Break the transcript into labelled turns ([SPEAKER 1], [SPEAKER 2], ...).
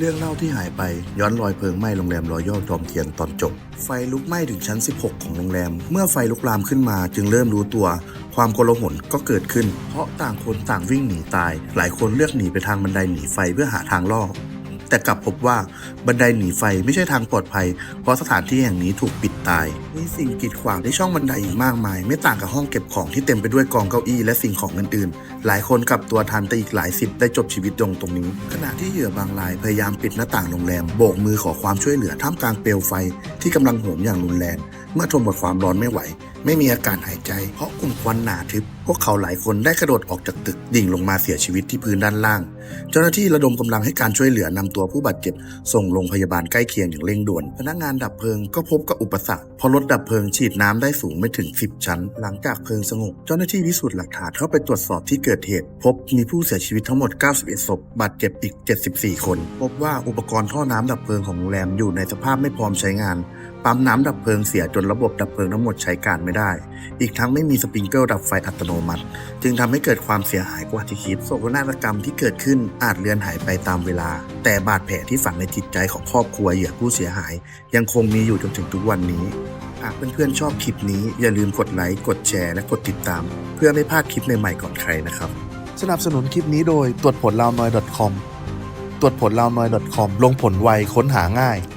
[SPEAKER 1] เรื่องเล่าที่หายไปย้อนรอยเพลิงไหม้โรงแรมรอยย่อจอมเทียนตอนจบ ไฟลุกไหม้ถึงชั้น 16 ของโรงแรม เมื่อไฟลุกลามขึ้นมาจึงเริ่มรู้ตัว ความโกลาหลก็เกิดขึ้น เพราะต่างคนต่างวิ่งหนีตาย หลายคนเลือกหนีไปทางบันไดหนีไฟเพื่อหาทางลอดแต่กลับพบว่าบันไดหนีไฟไม่ใช่ทางปลอดภัย เพราะสถานที่แห่งนี้ถูกปิดตาย มีสิ่งกีดขวางที่ช่องบันไดอีกมากมาย ไม่ต่างกับห้องเก็บของที่เต็มไปด้วยกองเก้าอี้และสิ่งของอื่นๆ หลายคนกับตัวทันแต่อีกหลายสิบได้จบชีวิตลงตรงนี้ ขณะที่เหยื่อบางรายพยายามปิดหน้าต่างโรงแรมโบกมือขอความช่วยเหลือท่ามกลางเปลวไฟที่กำลังโหมอย่างรุนแรง เมื่อทนกับความร้อนไม่ไหว ไม่มีอาการหายใจ เพราะกลุ่มควันหนาทึบ พวกเขาหลายคนได้กระโดดออกจากตึกดิ่งลงมาเสียชีวิตที่พื้นด้านล่าง เจ้าหน้าที่ระดมกำลังให้การช่วยเหลือนำตัวผู้บาดเจ็บ ส่งโรงพยาบาลใกล้เคียงอย่างเร่งด่วน พนักงานดับเพลิงก็พบกับอุปสรรคเพราะรถดับเพลิงฉีดน้ำได้สูงไม่ถึง 10 ชั้น หลังจากเพลิงสงบเจ้าหน้าที่พิสูจน์หลักฐานเข้าไปตรวจสอบที่เกิดเหตุ พบมีผู้เสียชีวิตทั้งหมด 91 ศพ บาดเจ็บอีก 74 คน พบว่าอุปกรณ์ท่อน้ำดับเพลิงของโรงแรมอยู่ในสภาพไม่พร้อมใช้งาน ปั๊มน้ำดับเพลิงเสียจนระบบดับเพลิงทั้งหมดใช้การไม่ได้ อีกทั้งไม่มีสปริงเกิลดับไฟอัตโนมัติ จึงทำให้เกิดความเสียหายกว่าที่คิดโศกนาฏกรรมที่เกิดขึ้นอาจเลือนหายไปตามเวลา แต่บาดแผลที่ฝังในจิตใจของครอบครัวเหยื่อผู้เสียหาย ยังคงมีอยู่จนถึงทุกวันนี้ หากเพื่อนๆชอบคลิปนี้อย่าลืมกดไลค์กดแชร์และกดติดตาม เพื่อไม่พลาดคลิปใหม่ๆก่อนใครนะครับ
[SPEAKER 2] สนับสนุนคลิปนี้โดยตรวจผลลาวนอย .com ตรวจผลลาวนอย .com ลงผลไวค้นหาง่าย